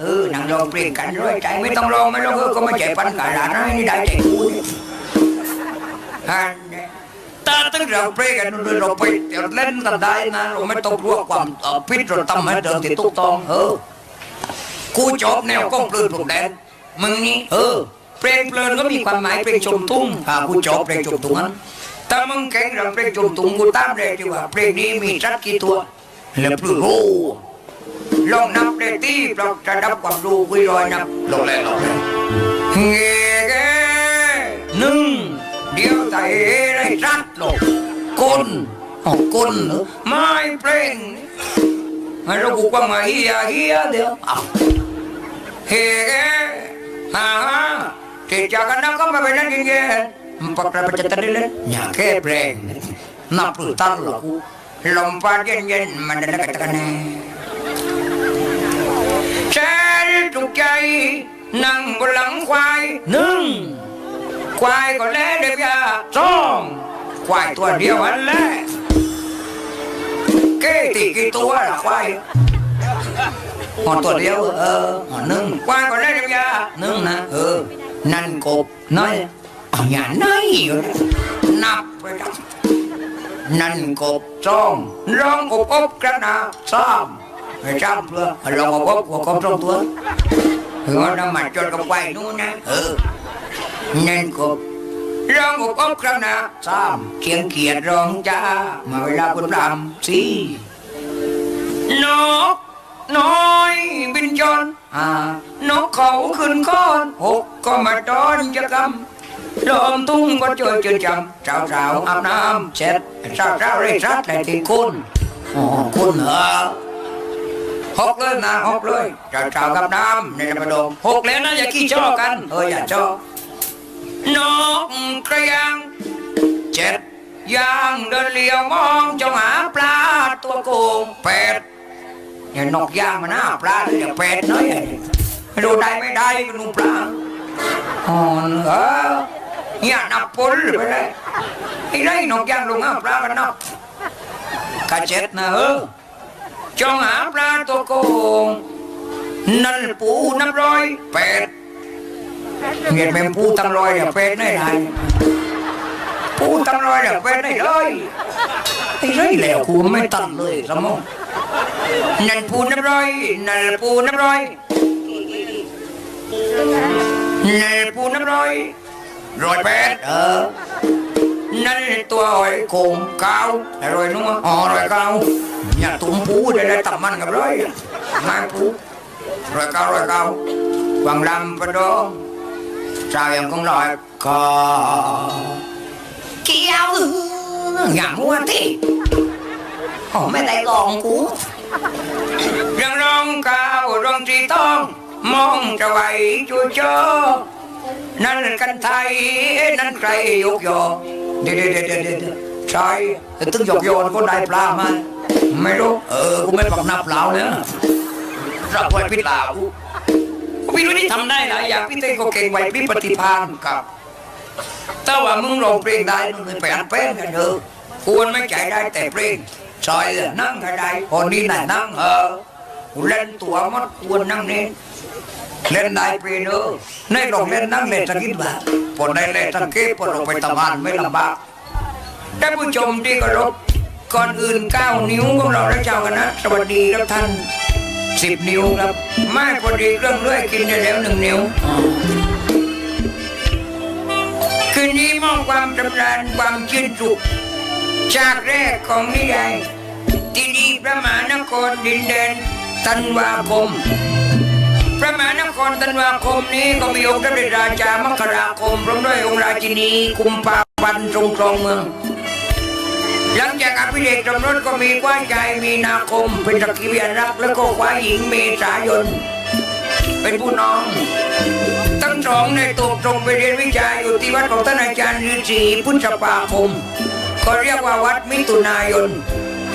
เออนั่งร้องเพลงกันร้อยใจไม่ต้องร้องไม่ร้องเออก็ไม่ใจปันกาลานะนี่ได้ใจกูเนี่ยฮันเนี่ยตาตึ้งเราเพลงกันด้วยเราไปเล่นกันได้นะเราไม่ต้องกลัวความพิษเราทำให้เดินที่ถูกต้องเออกูจบแนวก้องเพลินปลุกแดนมึงนี่เออเพลงเพลินก็มีความหมายเพลงชมทุ่งอ่ากูจบเพลงชมทุ่งนั้นแต่มึงแข่งเราเพลงชมทุ่งกูตามเลยดีว่าเพลงนี้มีสักกี่ตัวแล้วพลือโอ้ลองนับ ที่เราจะนับความรู้กุยรอยนับลงเลยลงเลยเงี้ยหนึ่งเดียวใจได้รัดลงคนอ๋อคนเหรอไม่เพลงให้เรากูว่ามาเฮียเฮียเดียวอ้าวเฮ้ฮ่าฮ่าที่จากกันนักก็ไม่เป็นนั่นจริงๆปักระประจันได้เลยอย่าแค่เพลงนับหรือตั้งหรอกลมพัดเย็นๆมันได้กันกันแน่แช่ถูกใจนั่งบนหลังควายหนึ่งควายก็แล่เดียวยาสองควายตัวเดียวอันแหละเก้ตีกี่ตัวละควายหอนตัวเดียวเออหอนหนึ่งกวางก็ได้เดียวยาหนึ่งนะเออนั่นกบน้อยเอาอย่าน้อยอยู่นะนับไปดับนั่นกบสองร้องอบอบกระนาสามไม่จำเพื่อลองอบอบกบสองตัวเออน้ำมันจนกับไฟนู่นนะเออนั่นกบร้องอบอบกระนาสามเขียงเขียดร้องจ้ามาเวลาคุณรำสี่นกน้อยบินจนอ่านกเขาขึ้นก้อนหกก็มาตอนจะกำลมตุ้งก็เจอจนจำสาวสาวๆอาบน้ำเสร็จสาวสาวๆเร่รัดเลยที่คุณอ๋อคุณเหรอ หกเลยนะหกเลยสาวสาวๆกับน้ำในกระดมหกแล้วนะอย่าขี้จ้อกันเอออย่าจ้อนกกระยังเจ็ดยางเดินเลี้ยวมองจ้องหาปลาตัวโกงแปดอย่านกย่างมาหน้าปลาเลยอย่าเป็ดน้อยไม่รู้ได้ไม่ได้ก็นุ่ปลาอ๋อเออเนี่ยนับปนไปเลยไอ้ไรนกย่างลงหาปลากันนับกระเจ็ดนะเออ จ้องหาปลาตัวโกงนั่นปูน้ำร้อยเป็ดเงียบเป็นปูตำร้อยอย่าเป็ดไม่ได้ปูตำร้อยอย่าเป็ดไม่เลยไอ้ไรแล้วกูไม่ตัดเลยสมองนั่นปูน้ำร้อยนั่นปูน้ำร้อยนั่นปูน้ำร้อยร้อยแปดเออนั่นตัวหอยโขงเก้าไอ้ร้อยนัวอ๋อรอยเก้า อย่าตุ้มปูได้ได้ตับมันกับร้อยมาปูร้อยเก้าร้อยเก้าวังลำปะโดชาวยังคงร้อยก็เกี่ยวอย่างหัวที่โอ้ไม่ได้ลองกูยังร้องก้าวร้องที่ต้องมองจะไหวจูโจนั่นกันไทยนั่นใครยกยอเดี๋ยวเดี๋ยวเดี๋ยวเดี๋ยวใช่ตึ้งยกยอนก็ได้ปลามา ไม่รู้ เออ กูไม่ปักน้าเปล่าเนี่ยรับไว้พิษลากูพี่รู้นี่ทำได้หลายอย่างพี่เต้ก็เก่งไว้พี่ปฏิภาณกับแต่ว่ามึงร้องเพลงได้มึงไปอัดเพลงกันเถอะควรไม่ใจได้แต่เพลงซอยนั่งก็ได้คนนี้น่ะนั่งเออเล่นตัวมันควรนั่งนี่เล่นได้เปนเออในโรงเล่นนั่งเล่นสักนิดบ้างพอได้เล่นสักเก็บพอเราไปทำงานไม่ลำบากท่านผู้ชมที่เคารพ ก่อนอื่นเก้านิ้วของเราและเจ้าคณะสวัสดีครับท่านสิบนิ้วครับไม่พอดีเรื่องเลื่อยกินได้แล้วหนึ่งนิ้ว คืนนี้มอบความจำราญความชื่นสุขจากแรกของนิยายที่ดีพระมหานครดินแดนตันวาคมพระมหานครตันวาคมนี้ก็มีองค์พระเดชราชามกราคมพร้อมด้วยองค์ราชินีกุมภาพันธ์ทรงครองเมือง หลังจากอภิเษกสมรสก็มีกว้านใจมีนาคม เป็นสักขียนรักแล้วก็คว้าหญิงเมษายน เป็นผู้น้อง ทั้งสองในตกตรงไปเรียนวิจัยอยู่ที่วัดของท่านอาจารย์ฤาษีพุทธปาคม ก็เรียกว่าวัดมิถุนายน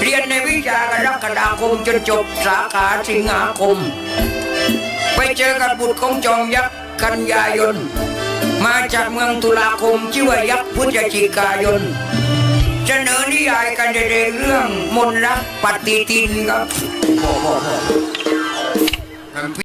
เรียนในวิชากรกฎาคมจนจบสาขาสิงหาคม ไปเจอกับบุตรของจอมยักษ์กันยายน มาจากเมืองตุลาคมชื่อว่ายักษ์พฤศจิกายน เสนอนิยายกันเด็เรื่องมนรักปฏิทินครับ